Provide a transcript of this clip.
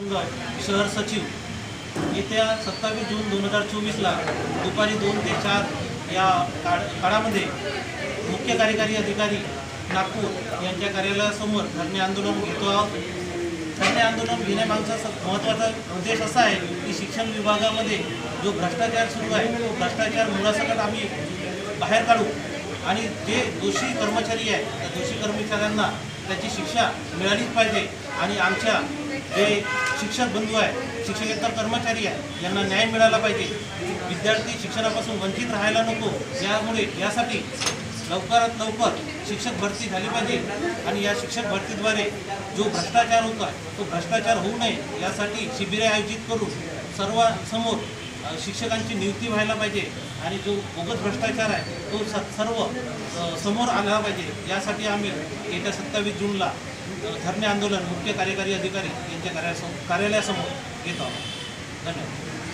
शहर सचिव. येत्या सत्तावीस जून दोन हजार चोवीसला दुपारी दोन ते चार या काळ काळामध्ये मुख्य कार्यकारी अधिकारी नागपूर यांच्या कार्यालयासमोर धरणे आंदोलन घेतो आहोत. धरणे आंदोलन घेण्यामागचा स- महत्त्वाचा उद्देश असा आहे की शिक्षण विभागामध्ये जो भ्रष्टाचार सुरू आहे तो भ्रष्टाचार मुळासकट आम्ही बाहेर काढू आणि जे दोषी कर्मचारी आहे त्या दोषी कर्मचाऱ्यांना त्याची शिक्षा मिळालीच पाहिजे आणि आमच्या जे शिक्षक बंधू आहे शिक्षकेतर कर्मचारी आहे यांना न्याय मिळाला पाहिजे. विद्यार्थी शिक्षणापासून वंचित राहायला नको यामुळे यासाठी लवकरात लवकर शिक्षक भरती झाली पाहिजे. आणि या शिक्षक भरतीद्वारे जो भ्रष्टाचार होता तो भ्रष्टाचार होऊ नये यासाठी शिबिरे आयोजित करून सर्वांसमोर शिक्षकांची नियुक्ती व्हायला पाहिजे. आणि जो बोगस भ्रष्टाचार आहे तो स सर्व समोर आला पाहिजे. यासाठी आम्ही येत्या सत्तावीस जूनला धरणे आंदोलन मुख्य कार्यकारी अधिकारी यांच्या कार्यासमोर कार्यालयासमोर घेत आहोत. धन्यवाद.